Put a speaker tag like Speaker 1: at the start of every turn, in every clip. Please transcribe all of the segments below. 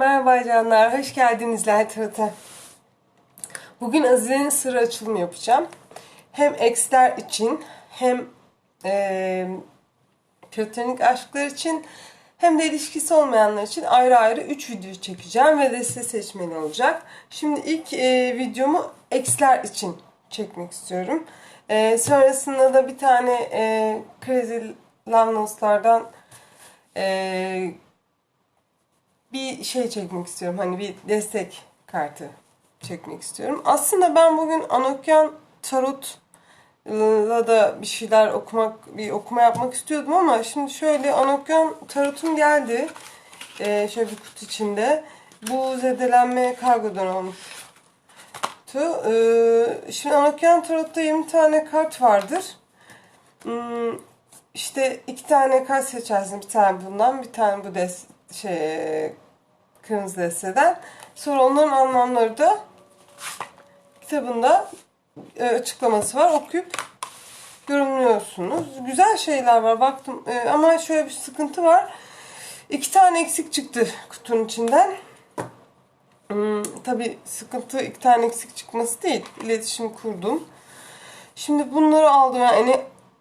Speaker 1: Merhaba canlar, hoş geldiniz Lightheart'a. Bugün Azize'nin sırrı açılımı yapacağım. Hem eksler için, hem e, platonik aşklar için, hem de ilişkisi olmayanlar için ayrı ayrı 3 video çekeceğim ve de size seçmeli olacak. Şimdi ilk e, videomu eksler için çekmek istiyorum. E, sonrasında da bir tane e, Crazy Love e, bir şey çekmek istiyorum. Hani bir destek kartı çekmek istiyorum. Aslında ben bugün Anokyan Tarot'la da bir şeyler okumak, bir okuma yapmak istiyordum ama şimdi şöyle Anokyan Tarot'um geldi. Ee, şöyle bir kutu içinde. Bu zedelenme kargodan olmuştu. Ee, şimdi Anokyan Tarot'ta 20 tane kart vardır. Hmm, işte iki tane kart seçersin. Bir tane bundan, bir tane bu des şey kırmızı desteden. Sonra onların anlamları da kitabında e, açıklaması var. Okuyup yorumluyorsunuz. Güzel şeyler var baktım E, ama şöyle bir sıkıntı var. İki tane eksik çıktı kutunun içinden. Hmm, tabii sıkıntı iki tane eksik çıkması değil. İletişim kurdum. Şimdi bunları aldım. Yani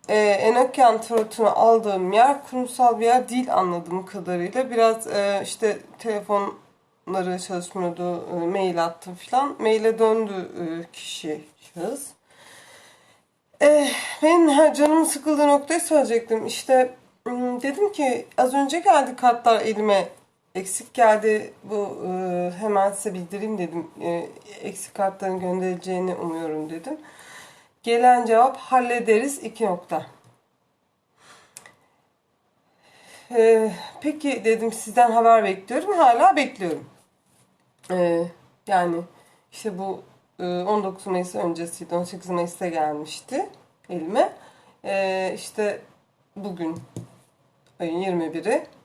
Speaker 1: e, Enokyan tarotunu aldığım yer kurumsal bir yer değil anladığım kadarıyla. Biraz e, işte telefonları çalışmıyordu, e, mail attım falan. Maile döndü e, kişi, şahıs. E, benim ha, canımın sıkıldığı noktayı söyleyecektim. İşte hmm, dedim ki az önce geldi kartlar elime eksik geldi. Bu e, hemen size bildireyim dedim. E, eksik kartların gönderileceğini umuyorum dedim. Gelen cevap hallederiz iki nokta. Ee, peki dedim sizden haber bekliyorum. Hala bekliyorum. Ee, yani işte bu e, 19 Mayıs öncesiydi. 18 Mayıs'ta gelmişti elime. Ee, işte bugün ayın 21'i.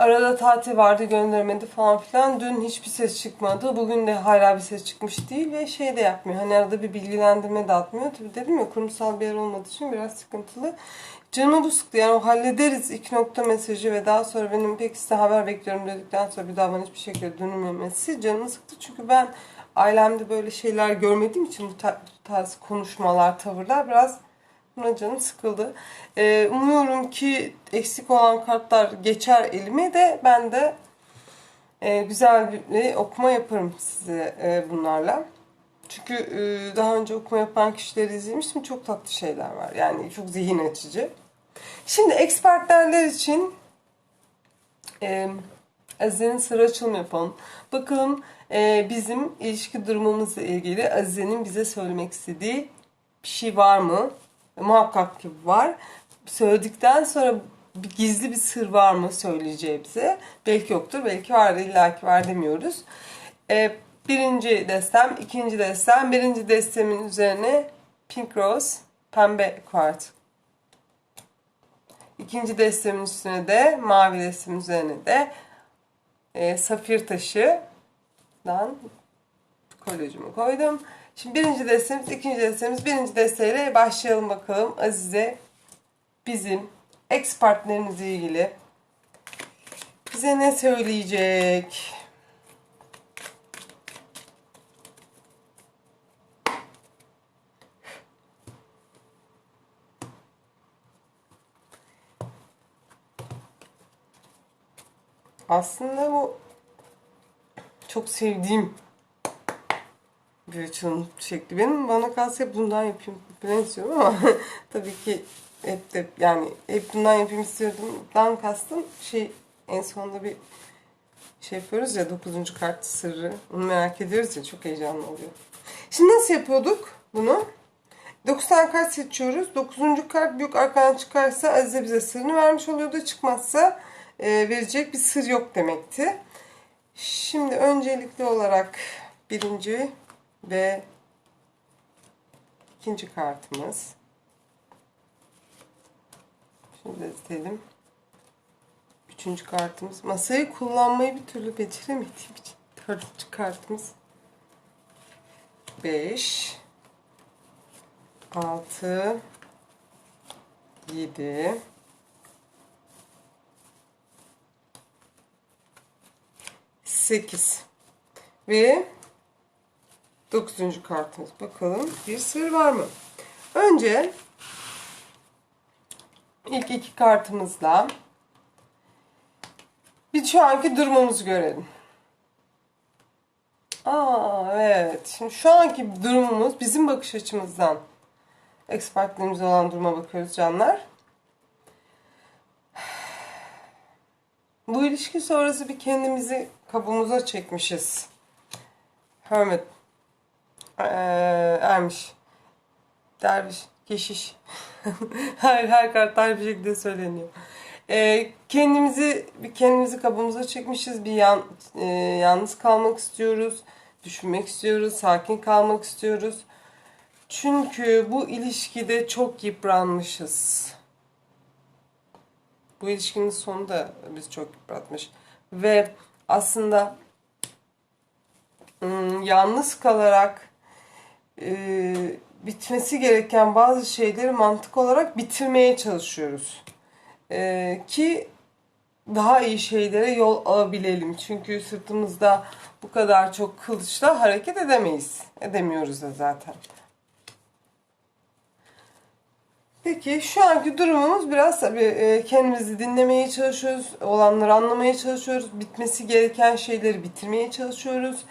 Speaker 1: Arada tatil vardı göndermedi falan filan. Dün hiçbir ses çıkmadı. Bugün de hala bir ses çıkmış değil ve şey de yapmıyor. Hani arada bir bilgilendirme de atmıyor. Tabii dedim ya kurumsal bir yer olmadığı için biraz sıkıntılı. Canımı bu sıktı. Yani o hallederiz iki nokta mesajı ve daha sonra benim pek size haber bekliyorum dedikten sonra bir daha bana hiçbir şekilde dönülmemesi canımı sıktı. Çünkü ben ailemde böyle şeyler görmediğim için bu tarz konuşmalar, tavırlar biraz Buna canım sıkıldı. Ee, umuyorum ki eksik olan kartlar geçer elime de ben de e, güzel bir okuma yaparım size e, bunlarla. Çünkü e, daha önce okuma yapan kişileri izlemiştim. Çok tatlı şeyler var. Yani çok zihin açıcı. Şimdi ekspertlerler için e, Azize'nin sıra açılımı yapalım. Bakalım e, bizim ilişki durumumuzla ilgili Azize'nin bize söylemek istediği bir şey var mı? Muhakkak ki var. Söyledikten sonra bir gizli bir sır var mı söyleyeceği bize. Belki yoktur, belki var, illaki var demiyoruz. Ee, birinci destem, ikinci destem. Birinci destemin üzerine Pink Rose, pembe kuart. İkinci destemin üstüne de, mavi destemin üzerine de e, safir taşıdan kolyecimi koydum. Şimdi birinci destemiz, ikinci destemiz. Birinci desteğiyle başlayalım bakalım. Azize bizim ex partnerimizle ilgili bize ne söyleyecek? Aslında bu çok sevdiğim bir açılım şekli. Benim bana kalsa hep bundan yapayım ben istiyorum ama tabii ki hep de yani hep bundan yapayım istiyordum. Dan kastım şey en sonunda bir şey yapıyoruz ya 9. kart sırrı. Onu merak ediyoruz ya çok heyecanlı oluyor. Şimdi nasıl yapıyorduk bunu? 9 tane kart seçiyoruz. 9. kart büyük arkadan çıkarsa Azize bize sırrını vermiş oluyordu. Çıkmazsa e, verecek bir sır yok demekti. Şimdi öncelikli olarak birinci ve ikinci kartımız. Şimdi istedim. Üçüncü kartımız. Masayı kullanmayı bir türlü beceremediğim için. Dördüncü kartımız. Beş. Altı. Yedi. 8 ve 9. kartımız. Bakalım bir sır var mı? Önce ilk iki kartımızla bir şu anki durumumuzu görelim. Aa evet. Şimdi şu anki durumumuz bizim bakış açımızdan ex partnerimiz olan duruma bakıyoruz canlar. Bu ilişki sonrası bir kendimizi kabuğumuza çekmişiz. Hermit. Ee, ermiş. Derviş. Keşiş. her, her kart her bir şekilde söyleniyor. Ee, kendimizi bir kendimizi kabuğumuza çekmişiz. Bir yan, e, yalnız kalmak istiyoruz. Düşünmek istiyoruz. Sakin kalmak istiyoruz. Çünkü bu ilişkide çok yıpranmışız. Bu ilişkinin sonu da biz çok yıpratmış. Ve aslında ım, yalnız kalarak e, bitmesi gereken bazı şeyleri mantık olarak bitirmeye çalışıyoruz. E, ki daha iyi şeylere yol alabilelim. Çünkü sırtımızda bu kadar çok kılıçla hareket edemeyiz. Edemiyoruz da zaten. Peki şu anki durumumuz biraz tabii e, kendimizi dinlemeye çalışıyoruz, olanları anlamaya çalışıyoruz, bitmesi gereken şeyleri bitirmeye çalışıyoruz.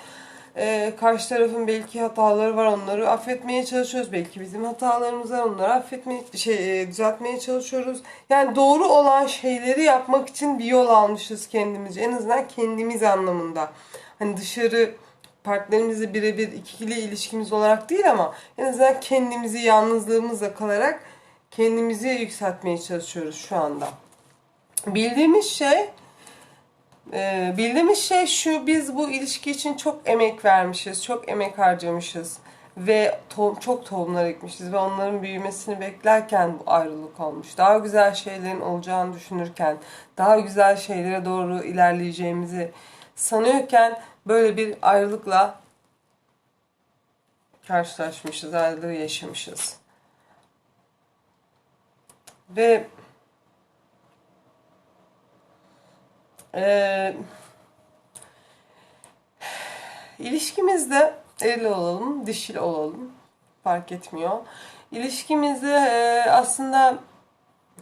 Speaker 1: E, karşı tarafın belki hataları var, onları affetmeye çalışıyoruz. Belki bizim hatalarımız var, onları affetmeye, şey e, düzeltmeye çalışıyoruz. Yani doğru olan şeyleri yapmak için bir yol almışız kendimizce. En azından kendimiz anlamında. Hani dışarı partnerimizle birebir ikili ilişkimiz olarak değil ama en azından kendimizi yalnızlığımızla kalarak kendimizi yükseltmeye çalışıyoruz şu anda. Bildiğimiz şey e, bildiğimiz şey şu biz bu ilişki için çok emek vermişiz, çok emek harcamışız ve to- çok tohumlar ekmişiz ve onların büyümesini beklerken bu ayrılık olmuş. Daha güzel şeylerin olacağını düşünürken, daha güzel şeylere doğru ilerleyeceğimizi sanıyorken böyle bir ayrılıkla karşılaşmışız, ayrılığı yaşamışız. Ve e, ilişkimizde eril olalım, dişil olalım fark etmiyor. İlişkimizde e, aslında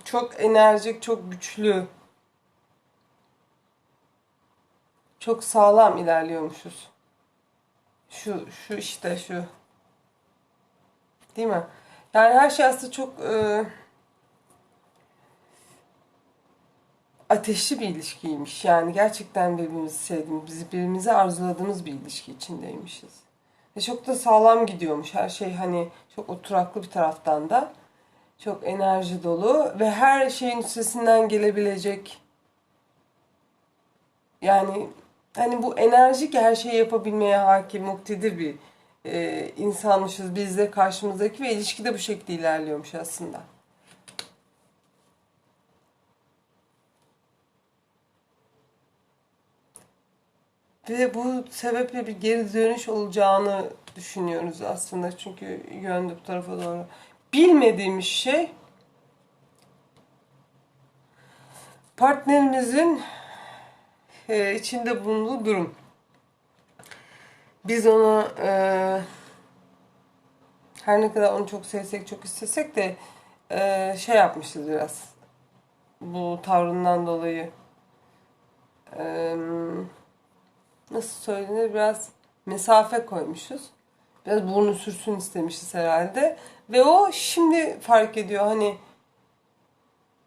Speaker 1: çok enerjik, çok güçlü, çok sağlam ilerliyormuşuz. Şu, şu işte şu. Değil mi? Yani her şey aslında çok e, ateşli bir ilişkiymiş. Yani gerçekten birbirimizi sevdiğimiz, birbirimizi arzuladığımız bir ilişki içindeymişiz. Ve çok da sağlam gidiyormuş. Her şey hani çok oturaklı bir taraftan da. Çok enerji dolu ve her şeyin üstesinden gelebilecek yani hani bu enerjik her şeyi yapabilmeye hakim, muktedir bir e, insanmışız biz de karşımızdaki ve ilişki de bu şekilde ilerliyormuş aslında. Ve bu sebeple bir geri dönüş olacağını düşünüyoruz aslında. Çünkü yön bu tarafa doğru. Bilmediğimiz şey partnerimizin e, içinde bulunduğu durum. Biz ona e, her ne kadar onu çok sevsek çok istesek de e, şey yapmışız biraz. Bu tavrından dolayı. Eee nasıl söylenir biraz mesafe koymuşuz. Biraz burnu sürsün istemişiz herhalde. Ve o şimdi fark ediyor hani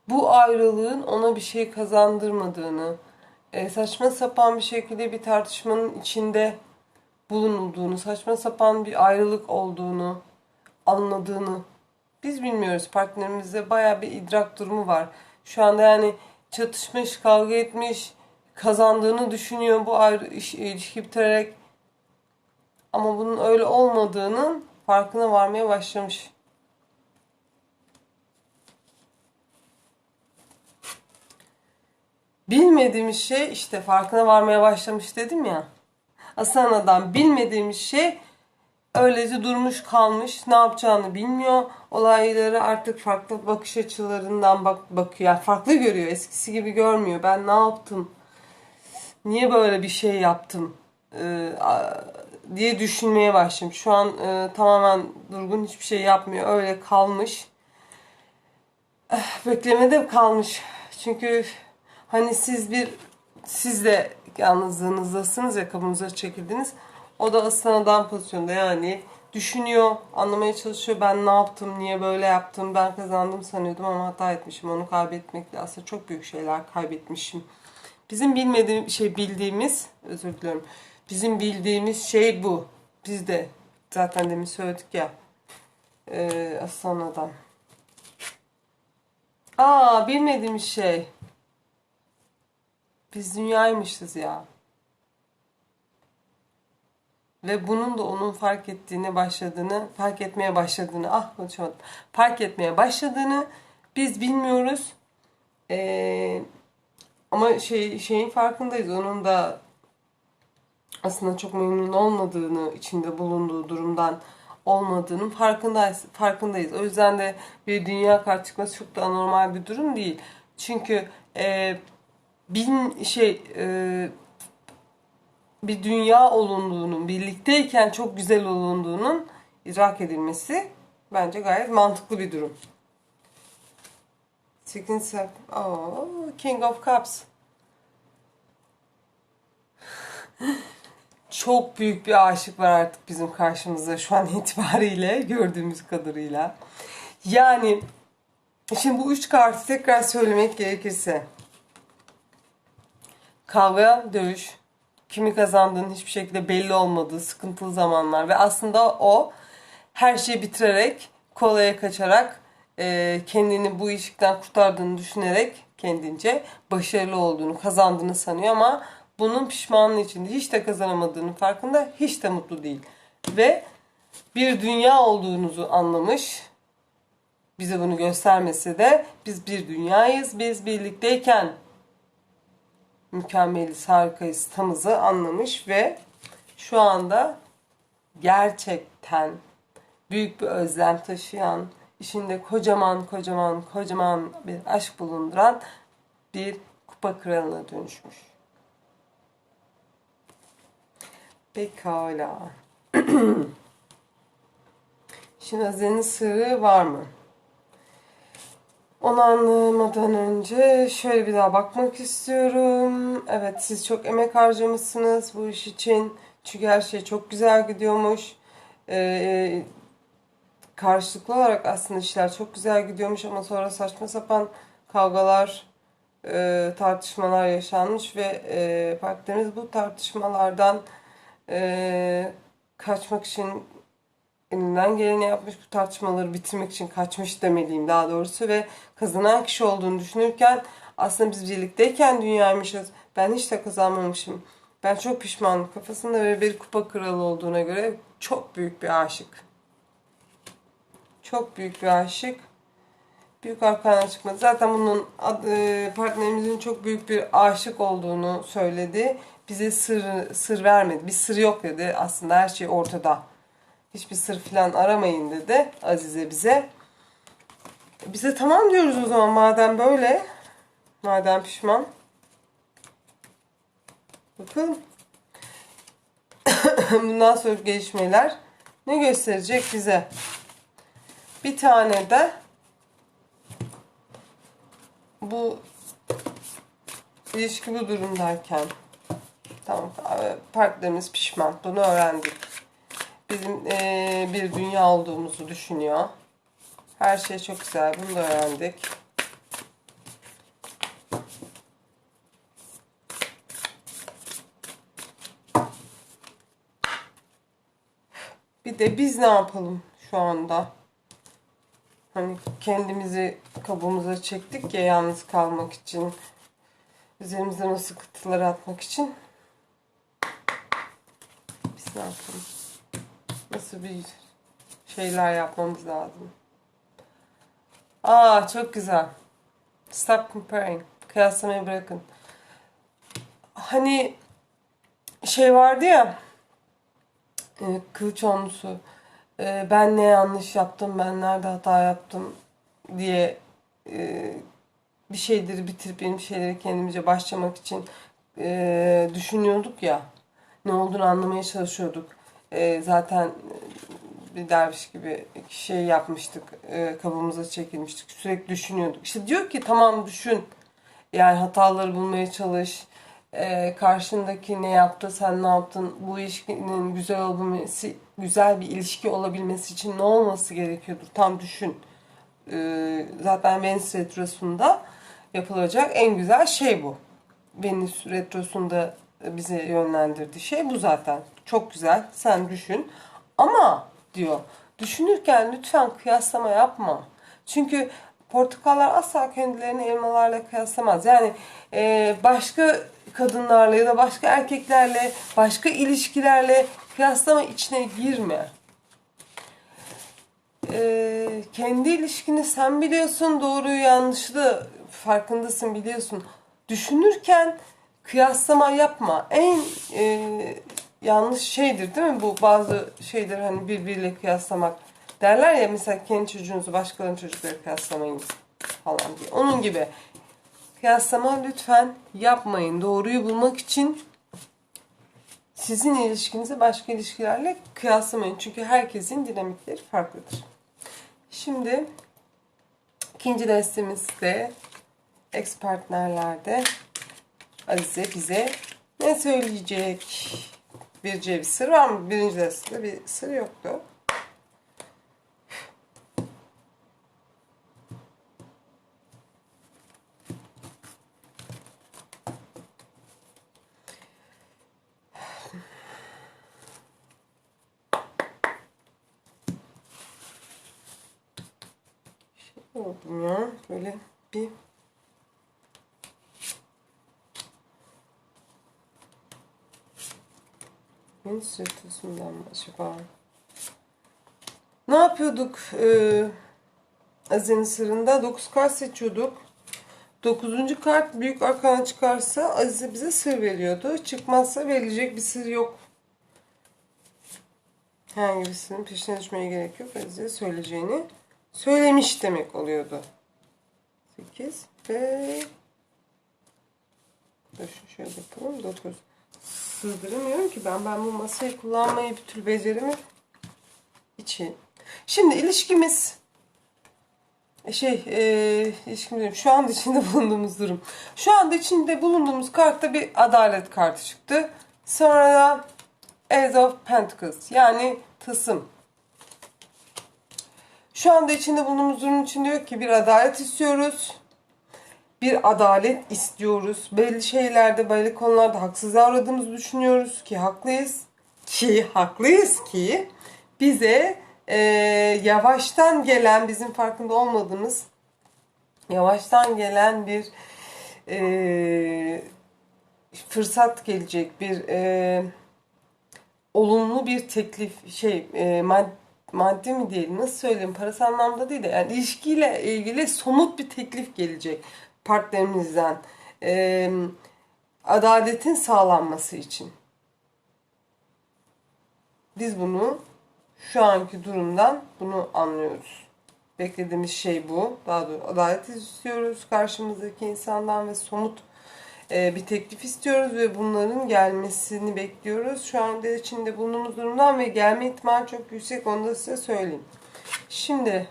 Speaker 1: bu ayrılığın ona bir şey kazandırmadığını, e, saçma sapan bir şekilde bir tartışmanın içinde bulunulduğunu, saçma sapan bir ayrılık olduğunu anladığını biz bilmiyoruz. Partnerimizde baya bir idrak durumu var. Şu anda yani çatışmış, kavga etmiş, kazandığını düşünüyor bu ayrı ama bunun öyle olmadığının farkına varmaya başlamış. Bilmediğimiz şey işte farkına varmaya başlamış dedim ya. Aslan adam bilmediğimiz şey öylece durmuş kalmış ne yapacağını bilmiyor. Olayları artık farklı bakış açılarından bak bakıyor. Yani farklı görüyor. Eskisi gibi görmüyor. Ben ne yaptım? Niye böyle bir şey yaptım e, diye düşünmeye başladım. Şu an e, tamamen durgun hiçbir şey yapmıyor. Öyle kalmış. Eh, Beklemede kalmış. Çünkü hani siz bir siz de yalnızlığınızdasınız ya kabınıza çekildiniz. O da aslan adam pozisyonda yani düşünüyor, anlamaya çalışıyor. Ben ne yaptım, niye böyle yaptım, ben kazandım sanıyordum ama hata etmişim. Onu kaybetmekle aslında çok büyük şeyler kaybetmişim. Bizim bilmediğim şey bildiğimiz, özür diliyorum. Bizim bildiğimiz şey bu. Biz de zaten demin söyledik ya. Ee, aslan adam. Aa bilmediğimiz şey. Biz dünyaymışız ya. Ve bunun da onun fark ettiğini başladığını, fark etmeye başladığını, ah konuşamadım. Fark etmeye başladığını biz bilmiyoruz. Ee, ama şey şeyin farkındayız. Onun da aslında çok memnun olmadığını, içinde bulunduğu durumdan olmadığının farkındayız. farkındayız. O yüzden de bir dünya kart çıkması çok da anormal bir durum değil. Çünkü e, bin şey e, bir dünya olunduğunun, birlikteyken çok güzel olunduğunun idrak edilmesi bence gayet mantıklı bir durum. Second oh, King of Cups. Çok büyük bir aşık var artık bizim karşımızda şu an itibariyle gördüğümüz kadarıyla. Yani şimdi bu üç kartı tekrar söylemek gerekirse kavga, dövüş, kimi kazandığının hiçbir şekilde belli olmadığı sıkıntılı zamanlar ve aslında o her şeyi bitirerek kolaya kaçarak e, kendini bu ilişkiden kurtardığını düşünerek kendince başarılı olduğunu kazandığını sanıyor ama bunun pişmanlığı içinde hiç de kazanamadığının farkında hiç de mutlu değil. Ve bir dünya olduğunuzu anlamış bize bunu göstermese de biz bir dünyayız biz birlikteyken mükemmeliz, harikayız, tamızı anlamış ve şu anda gerçekten büyük bir özlem taşıyan, içinde kocaman kocaman kocaman bir aşk bulunduran bir kupa kralına dönüşmüş. Pekala. Şimdi Azize'nin sırrı var mı? Onu anlamadan önce şöyle bir daha bakmak istiyorum. Evet siz çok emek harcamışsınız bu iş için. Çünkü her şey çok güzel gidiyormuş. Ee, karşılıklı olarak aslında işler çok güzel gidiyormuş ama sonra saçma sapan kavgalar, e, tartışmalar yaşanmış ve e, partneriniz bu tartışmalardan e, kaçmak için elinden geleni yapmış bu tartışmaları bitirmek için kaçmış demeliyim daha doğrusu ve kazanan kişi olduğunu düşünürken aslında biz birlikteyken dünyaymışız. Ben hiç de kazanmamışım. Ben çok pişmanım kafasında ve bir kupa kralı olduğuna göre çok büyük bir aşık. Çok büyük bir aşık. Büyük arkana çıkmadı. Zaten bunun e, partnerimizin çok büyük bir aşık olduğunu söyledi. Bize sır sır vermedi. Bir sır yok dedi. Aslında her şey ortada. Hiçbir sır falan aramayın dedi Azize bize. Bize tamam diyoruz o zaman madem böyle. Madem pişman. Bakalım. Bundan sonra gelişmeler ne gösterecek bize? Bir tane de bu ilişki bu durumdayken tamam partnerimiz pişman. Bunu öğrendik bizim eee, bir dünya olduğumuzu düşünüyor. Her şey çok güzel. Bunu da öğrendik. Bir de biz ne yapalım şu anda? Hani kendimizi kabuğumuza çektik ya yalnız kalmak için. Üzerimizden o sıkıntıları atmak için. Biz ne yapalım? Nasıl bir şeyler yapmamız lazım? Aa çok güzel. Stop comparing. Kıyaslamayı bırakın. Hani şey vardı ya e, kılıç olmuşu e, ben ne yanlış yaptım ben nerede hata yaptım diye e, bir şeyleri bitirip bir şeyleri kendimize başlamak için e, düşünüyorduk ya. Ne olduğunu anlamaya çalışıyorduk. E, zaten bir derviş gibi şey yapmıştık. Kabımıza çekilmiştik. Sürekli düşünüyorduk. İşte diyor ki tamam düşün. Yani hataları bulmaya çalış. E, karşındaki ne yaptı, sen ne yaptın? Bu ilişkinin güzel olabilmesi, güzel bir ilişki olabilmesi için ne olması gerekiyordur? Tam düşün. E, zaten Venüs Retrosu'nda yapılacak en güzel şey bu. Venüs Retrosu'nda bize yönlendirdiği şey bu zaten. Çok güzel. Sen düşün. Ama diyor düşünürken lütfen kıyaslama yapma. Çünkü portakallar asla kendilerini elmalarla kıyaslamaz. Yani e, başka kadınlarla ya da başka erkeklerle, başka ilişkilerle kıyaslama içine girme. E, kendi ilişkini sen biliyorsun, doğruyu yanlışı da farkındasın biliyorsun. Düşünürken kıyaslama yapma. En e, yanlış şeydir değil mi bu bazı şeyleri hani birbiriyle kıyaslamak derler ya mesela kendi çocuğunuzu başkalarının çocukları kıyaslamayın falan diye. Onun gibi kıyaslama lütfen yapmayın. Doğruyu bulmak için sizin ilişkinizi başka ilişkilerle kıyaslamayın. Çünkü herkesin dinamikleri farklıdır. Şimdi ikinci destemizde ex partnerlerde Azize bize ne söyleyecek? Bir bir sır var mı? Birinci destede bir sır yoktu. Ya. Böyle bir Beni sırtısından mı acaba? Ne yapıyorduk ee, Azize'nin sırrında? 9 kart seçiyorduk. 9. kart büyük arkana çıkarsa Azize bize sır veriyordu. Çıkmazsa verilecek bir sır yok. Herhangi birisinin peşine düşmeye gerek yok. Azize söyleyeceğini söylemiş demek oluyordu. 8 ve şöyle yapalım. 9 sığdıramıyorum ki ben. Ben bu masayı kullanmayı bir türlü becerimi için. Şimdi ilişkimiz e, şey e, ilişkimiz şu anda içinde bulunduğumuz durum. Şu anda içinde bulunduğumuz kartta bir adalet kartı çıktı. Sonra da Ace of Pentacles yani tısım. Şu anda içinde bulunduğumuz durum için diyor ki bir adalet istiyoruz bir adalet istiyoruz. Belli şeylerde, belli konularda haksız davradığımızı düşünüyoruz ki haklıyız. Ki haklıyız ki bize e, yavaştan gelen, bizim farkında olmadığımız yavaştan gelen bir e, fırsat gelecek, bir e, olumlu bir teklif, şey e, maddi maddi mi diyelim nasıl söyleyeyim parasal anlamda değil de yani ilişkiyle ilgili somut bir teklif gelecek partnerimizden e, adaletin sağlanması için. Biz bunu şu anki durumdan bunu anlıyoruz. Beklediğimiz şey bu. Daha doğrusu adalet istiyoruz karşımızdaki insandan ve somut bir teklif istiyoruz ve bunların gelmesini bekliyoruz. Şu anda içinde bulunduğumuz durumdan ve gelme ihtimali çok yüksek. Onu da size söyleyeyim. Şimdi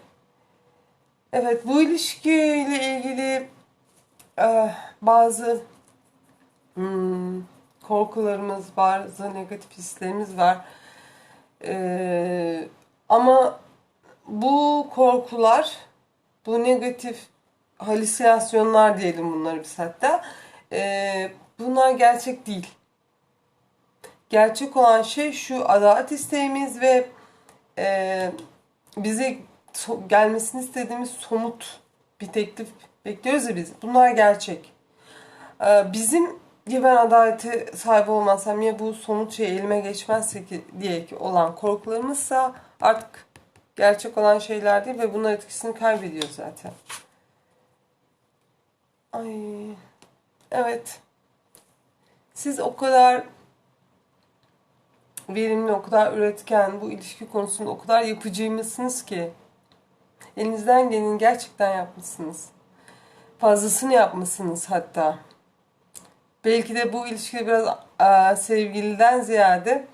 Speaker 1: evet bu ilişkiyle ilgili e, bazı hmm, korkularımız, bazı negatif hislerimiz var. E, ama bu korkular, bu negatif halüsinasyonlar diyelim bunları biz hatta. E, bunlar gerçek değil. Gerçek olan şey şu adalet isteğimiz ve e, bize gelmesini istediğimiz somut bir teklif bekliyoruz ya biz. Bunlar gerçek. Ee, bizim ya ben adalete sahip olmazsam ya bu somut şey elime geçmezse ki diye ki olan korkularımızsa artık gerçek olan şeyler değil ve bunlar etkisini kaybediyor zaten. Ay. Evet. Siz o kadar verimli, o kadar üretken, bu ilişki konusunda o kadar yapıcıymışsınız ki. Elinizden geleni gerçekten yapmışsınız. Fazlasını yapmışsınız hatta. belki de bu ilişkide biraz e, sevgiliden ziyade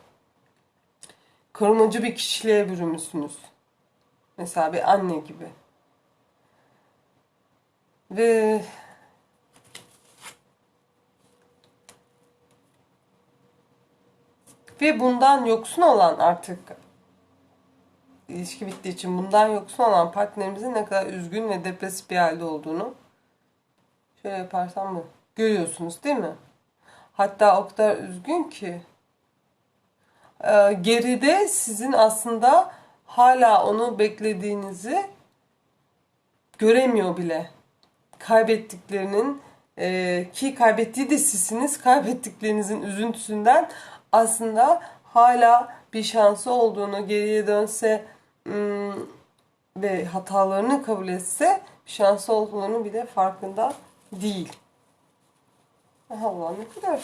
Speaker 1: korumacı bir kişiliğe bürünmüşsünüz. Mesela bir anne gibi. Ve ve bundan yoksun olan artık ilişki bittiği için bundan yoksun olan partnerimizin ne kadar üzgün ve depresif bir halde olduğunu şöyle yaparsam mı? Görüyorsunuz değil mi? Hatta o kadar üzgün ki e, geride sizin aslında hala onu beklediğinizi göremiyor bile. Kaybettiklerinin e, ki kaybettiği de sizsiniz. Kaybettiklerinizin üzüntüsünden aslında hala bir şansı olduğunu geriye dönse ve hatalarını kabul etse şansı olduğunu bile farkında değil. Allah ne kadar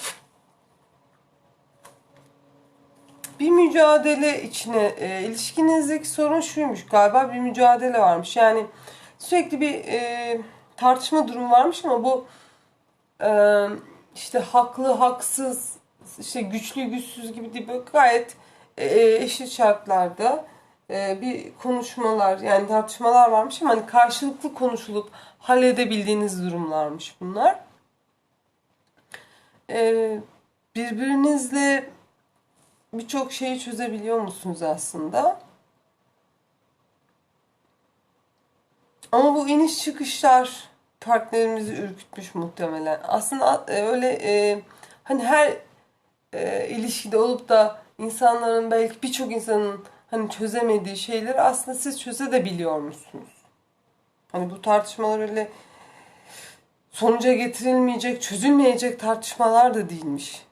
Speaker 1: bir mücadele içine e, ilişkinizdeki sorun şuymuş galiba bir mücadele varmış. Yani sürekli bir e, tartışma durumu varmış ama bu e, işte haklı haksız işte güçlü güçsüz gibi değil böyle gayet e, eşit şartlarda e, bir konuşmalar yani tartışmalar varmış ama hani karşılıklı konuşulup halledebildiğiniz durumlarmış bunlar. E, birbirinizle birçok şeyi çözebiliyor musunuz aslında? Ama bu iniş çıkışlar partnerimizi ürkütmüş muhtemelen. Aslında e, öyle e, hani her e, ilişkide olup da insanların belki birçok insanın hani çözemediği şeyleri aslında siz çözebiliyormuşsunuz. Hani bu tartışmalar öyle sonuca getirilmeyecek, çözülmeyecek tartışmalar da değilmiş.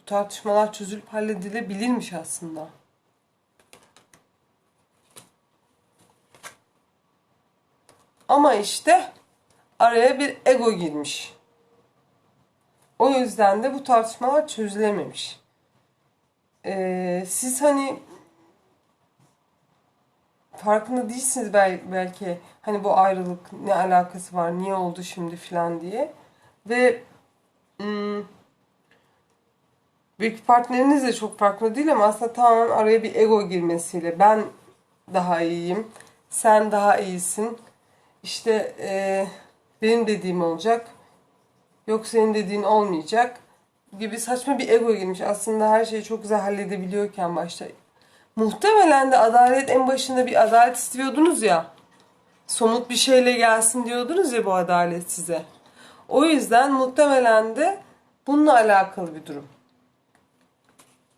Speaker 1: Bu tartışmalar çözülüp halledilebilirmiş aslında. Ama işte araya bir ego girmiş. O yüzden de bu tartışmalar çözülememiş. Ee, siz hani farkında değilsiniz belki hani bu ayrılık ne alakası var, niye oldu şimdi filan diye. Ve ım, büyük partneriniz de çok farklı değil ama aslında tamamen araya bir ego girmesiyle ben daha iyiyim, sen daha iyisin. İşte e, benim dediğim olacak, yok senin dediğin olmayacak gibi saçma bir ego girmiş. Aslında her şeyi çok güzel halledebiliyorken başta. Muhtemelen de adalet en başında bir adalet istiyordunuz ya. Somut bir şeyle gelsin diyordunuz ya bu adalet size. O yüzden muhtemelen de bununla alakalı bir durum.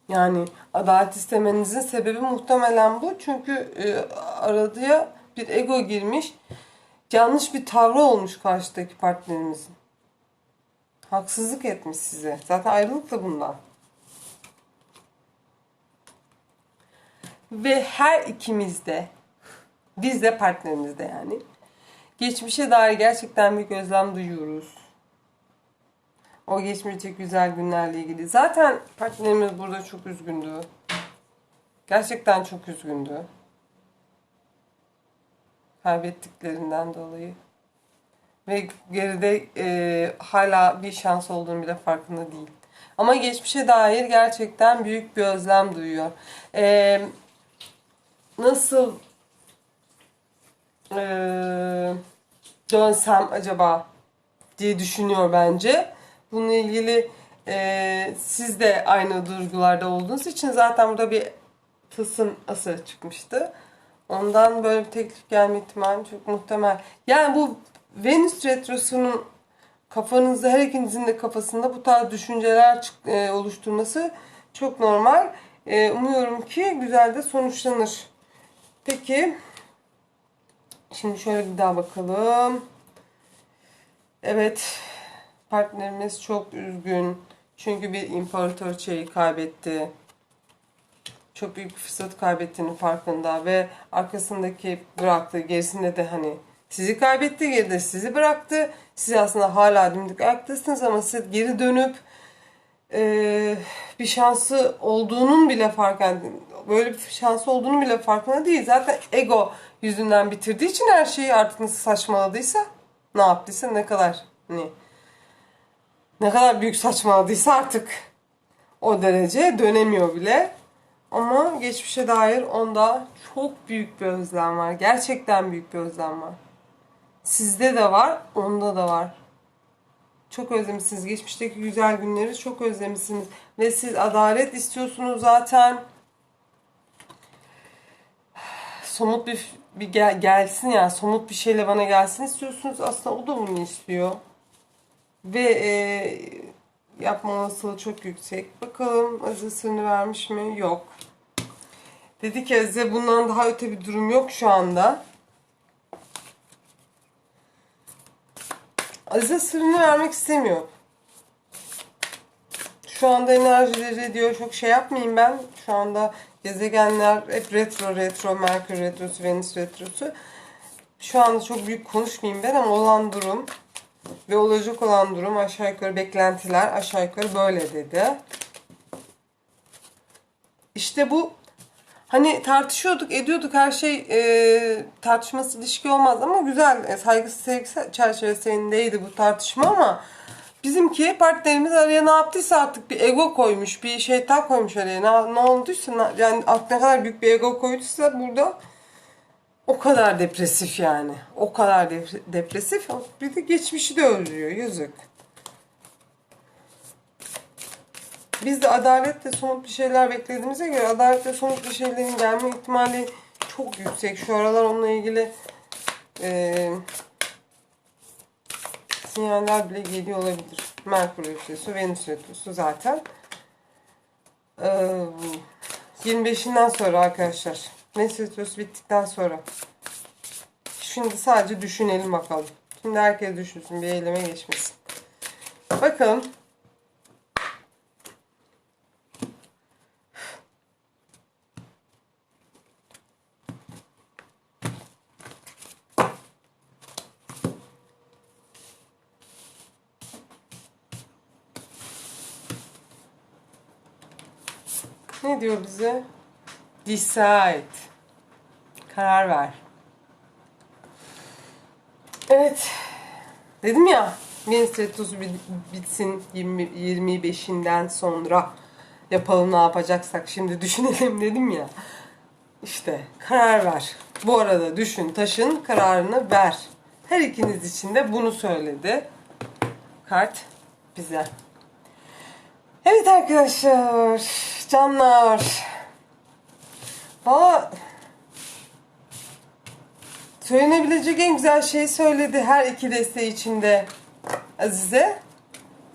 Speaker 1: Yani adalet istemenizin sebebi muhtemelen bu. Çünkü e, aradıya bir ego girmiş. Yanlış bir tavrı olmuş karşıdaki partnerimizin. Haksızlık etmiş size. Zaten ayrılık da bundan. Ve her ikimiz de biz de partnerimiz de yani geçmişe dair gerçekten bir gözlem duyuyoruz. O geçmişteki güzel günlerle ilgili. Zaten partnerimiz burada çok üzgündü. Gerçekten çok üzgündü. Kaybettiklerinden dolayı. Ve geride e, hala bir şans olduğunu bile farkında değil. Ama geçmişe dair gerçekten büyük bir özlem duyuyor. E, nasıl e, dönsem acaba diye düşünüyor bence. Bununla ilgili e, siz de aynı duygularda olduğunuz için zaten burada bir tılsım ası çıkmıştı. Ondan böyle bir teklif gelme ihtimali çok muhtemel. Yani bu Venüs Retrosu'nun kafanızda her ikinizin de kafasında bu tarz düşünceler e, oluşturması çok normal. E, umuyorum ki güzel de sonuçlanır. Peki. Şimdi şöyle bir daha bakalım. Evet. Partnerimiz çok üzgün. Çünkü bir imparatorçayı kaybetti. Çok büyük bir fırsat kaybettiğini farkında ve arkasındaki bıraktığı gerisinde de hani sizi kaybetti geride sizi bıraktı. Siz aslında hala dimdik ayaktasınız ama siz geri dönüp e, bir şansı olduğunun bile farkında böyle bir şansı olduğunu bile farkında değil. Zaten ego yüzünden bitirdiği için her şeyi artık nasıl saçmaladıysa ne yaptıysa ne kadar hani ne kadar büyük saçmaladıysa artık o derece dönemiyor bile. Ama geçmişe dair onda çok büyük bir özlem var. Gerçekten büyük bir özlem var. Sizde de var, onda da var. Çok özlemişsiniz. Geçmişteki güzel günleri çok özlemişsiniz. Ve siz adalet istiyorsunuz zaten. Somut bir, bir gel- gelsin yani somut bir şeyle bana gelsin istiyorsunuz. Aslında o da bunu istiyor. Ve e, yapma olasılığı çok yüksek. Bakalım Azize sırrını vermiş mi? Yok. Dedi ki Azize bundan daha öte bir durum yok şu anda. Azize sırrını vermek istemiyor. Şu anda enerjileri diyor çok şey yapmayayım ben. Şu anda gezegenler hep retro retro, Merkür retrosu, Venüs retrosu. Şu anda çok büyük konuşmayayım ben ama olan durum ve olacak olan durum aşağı yukarı beklentiler aşağı yukarı böyle dedi. İşte bu hani tartışıyorduk ediyorduk her şey e, tartışması ilişki olmaz ama güzel e, saygısı sevgisi çerçevesindeydi bu tartışma ama bizimki partnerimiz araya ne yaptıysa artık bir ego koymuş bir şeytan koymuş araya ne, ne olduysa yani ne kadar büyük bir ego koyduysa burada o kadar depresif yani. O kadar dep- depresif. Bir de geçmişi de öldürüyor. Yazık. Biz de adaletle somut bir şeyler beklediğimize göre adaletle somut bir şeylerin gelme ihtimali çok yüksek. Şu aralar onunla ilgili eee sinyaller bile geliyor olabilir. Merkür Retrosu, Venüs Retrosu zaten. Eee 25'inden sonra arkadaşlar. Venüs Retrosu bittikten sonra. Şimdi sadece düşünelim bakalım. Şimdi herkes düşünsün bir eyleme geçmesin. Bakalım. Ne diyor bize? Decide. Karar ver. Evet. Dedim ya Venüs Retrosu bit- bitsin 20, 25'inden sonra yapalım ne yapacaksak şimdi düşünelim dedim ya. İşte karar ver. Bu arada düşün taşın kararını ver. Her ikiniz için de bunu söyledi. Kart bize. Evet arkadaşlar. Canlar. Valla Söylenebilecek en güzel şeyi söyledi her iki deste içinde Azize.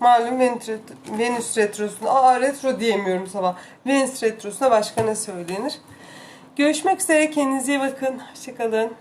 Speaker 1: Malum Venüs, ret- Venüs retrosuna, aa retro diyemiyorum sabah. Venüs retrosuna başka ne söylenir? Görüşmek üzere kendinize iyi bakın. Hoşçakalın.